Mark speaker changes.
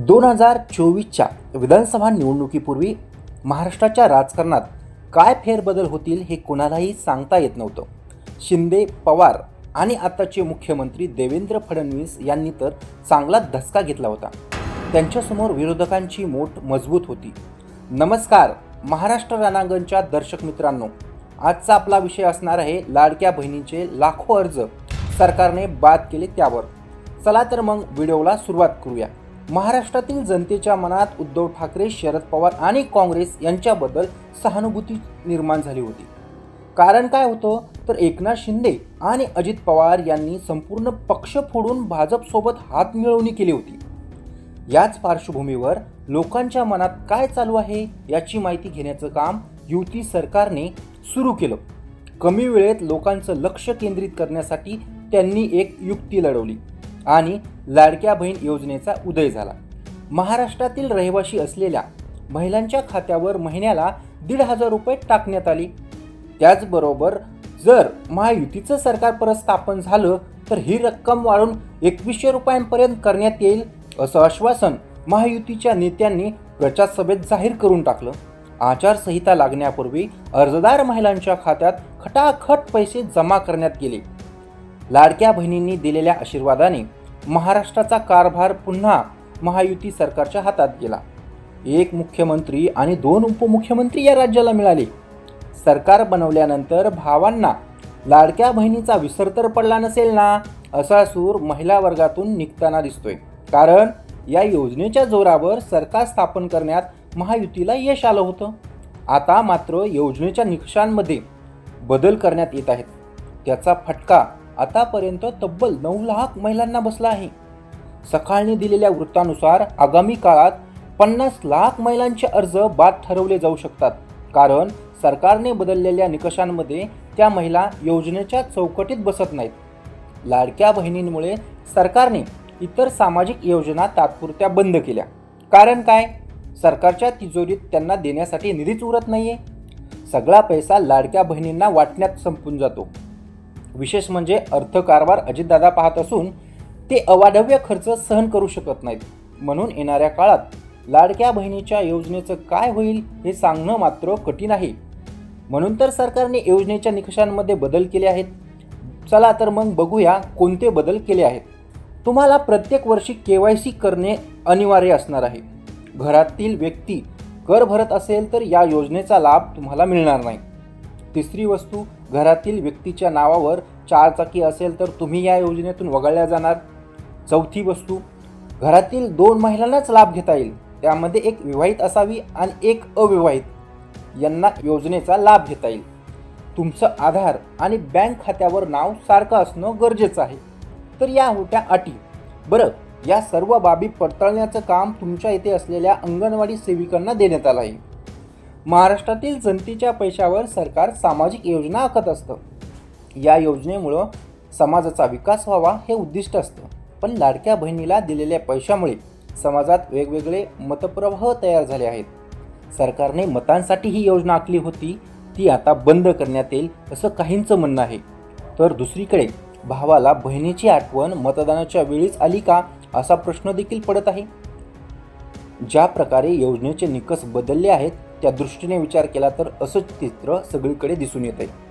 Speaker 1: दोन हजार चोवीसच्या विधानसभा निवडणुकीपूर्वी महाराष्ट्राच्या राजकारणात काय फेरबदल होतील हे कोणालाही सांगता येत नव्हतं. शिंदे पवार आणि आताचे मुख्यमंत्री देवेंद्र फडणवीस यांनी तर चांगला धसका घेतला होता. त्यांच्यासमोर विरोधकांची मोठ मजबूत होती. नमस्कार महाराष्ट्र रणांगणच्या दर्शक मित्रांनो आजचा आपला विषय असणार आहे लाडक्या बहिणींचे लाखो अर्ज सरकारने बाद केले त्यावर. चला तर मग व्हिडिओला सुरुवात करूया. महाराष्ट्रातील जनतेच्या मनात उद्धव ठाकरे शरद पवार आणि काँग्रेस यांच्याबद्दल सहानुभूती निर्माण झाली होती. कारण काय होतं? तर एकनाथ शिंदे आणि अजित पवार यांनी संपूर्ण पक्ष फोडून भाजपसोबत हात मिळवणी केली होती. याच पार्श्वभूमीवर लोकांच्या मनात काय चालू आहे याची माहिती घेण्याचं काम युती सरकारने सुरू केलं. कमी वेळेत लोकांचं लक्ष केंद्रित करण्यासाठी त्यांनी एक युक्ती लढवली आणि लाडक्या बहीण योजनेचा उदय झाला. महाराष्ट्रातील रहिवासी असलेल्या महिलांच्या खात्यावर महिन्याला दीड हजार रुपये टाकण्यात आले. त्याचबरोबर जर महायुतीचं सरकार परत स्थापन झालं तर ही रक्कम वाढून एकवीसशे रुपयांपर्यंत करण्यात येईल असं आश्वासन महायुतीच्या नेत्यांनी प्रचारसभेत जाहीर करून टाकलं. आचारसंहिता लागण्यापूर्वी अर्जदार महिलांच्या खात्यात खटाखट पैसे जमा करण्यात गेले. लाडक्या बहिणींनी दिलेल्या आशीर्वादाने महाराष्ट्राचा कारभार पुन्हा महायुती सरकारच्या हातात गेला. एक मुख्यमंत्री आणि दोन उपमुख्यमंत्री या राज्याला मिळाले. सरकार बनवल्यानंतर भावांना लाडक्या बहिणीचा विसर तर पडला नसेल ना असा सूर महिला वर्गातून निघताना दिसतोय. कारण या योजनेच्या जोरावर सरकार स्थापन करण्यात महायुतीला यश आलं होतं. आता मात्र योजनेच्या निकषांमध्ये बदल करण्यात येत आहेत. त्याचा फटका आतापर्यंत तब्बल नऊ लाख महिलांना बसला आहे. सकाळने दिलेल्या वृत्तानुसार आगामी काळात पन्नास लाख महिलांचे अर्ज बाद ठरवले जाऊ शकतात. कारण सरकारने बदललेल्या निकषांमध्ये त्या महिला योजनेच्या चौकटीत बसत नाहीत. लाडक्या बहिणींमुळे सरकारने इतर सामाजिक योजना तात्पुरत्या बंद केल्या. कारण काय? सरकारच्या तिजोरीत त्यांना देण्यासाठी निधीच उरत नाहीये. सगळा पैसा लाडक्या बहिणींना वाटण्यात संपून जातो. विशेष म्हणजे अर्थकारभार अजितदादा पाहत असून ते अवाढव्य खर्च सहन करू शकत नाहीत. म्हणून येणाऱ्या काळात लाडक्या बहिणीच्या योजनेचं काय होईल हे सांगणं मात्र कठीण आहे. म्हणून तर सरकारने योजनेच्या निकषांमध्ये बदल केले आहेत. चला तर मग बघूया कोणते बदल केले आहेत. तुम्हाला प्रत्येक वर्षी के वाय सी करणे अनिवार्य असणार आहे. घरातील व्यक्ती कर भरत असेल तर या योजनेचा लाभ तुम्हाला मिळणार नाही. तिसरी वस्तू घरातील व्यक्तीच्या नावावर चारचाकी असेल तर तुम्ही या योजनेतून वगळल्या जाणार. चौथी वस्तू घरातील दोन महिलांनाच लाभ घेता येईल. त्यामध्ये एक विवाहित असावी आणि एक अविवाहित. यांना योजनेचा लाभ घेता येईल. तुमचं आधार आणि बँक खात्यावर नाव सारखं असणं गरजेचं आहे. तर या होत्या अटी. बरं या सर्व बाबी पडताळण्याचं काम तुमच्या इथे असलेल्या अंगणवाडी सेविकांना देण्यात आलं आहे. महाराष्ट्रातील जनतेच्या पैशावर सरकार सामाजिक योजना आखत असतं. या योजनेमुळं समाजाचा विकास व्हावा हे उद्दिष्ट असतं. पण लाडक्या बहिणीला दिलेल्या पैशामुळे समाजात वेगवेगळे मतप्रवाह तयार झाले आहेत. सरकारने मतांसाठी ही योजना आखली होती ती आता बंद करण्यात येईल असं काहींचं म्हणणं आहे. तर दुसरीकडे भावाला बहिणीची आठवण मतदानाच्या वेळीच आली का असा प्रश्न देखील पडत आहे. ज्या प्रकारे योजनेचे निकष बदलले आहेत त्या दृष्टीने विचार केला तर असंच चित्र सगळीकडे दिसून येत आहे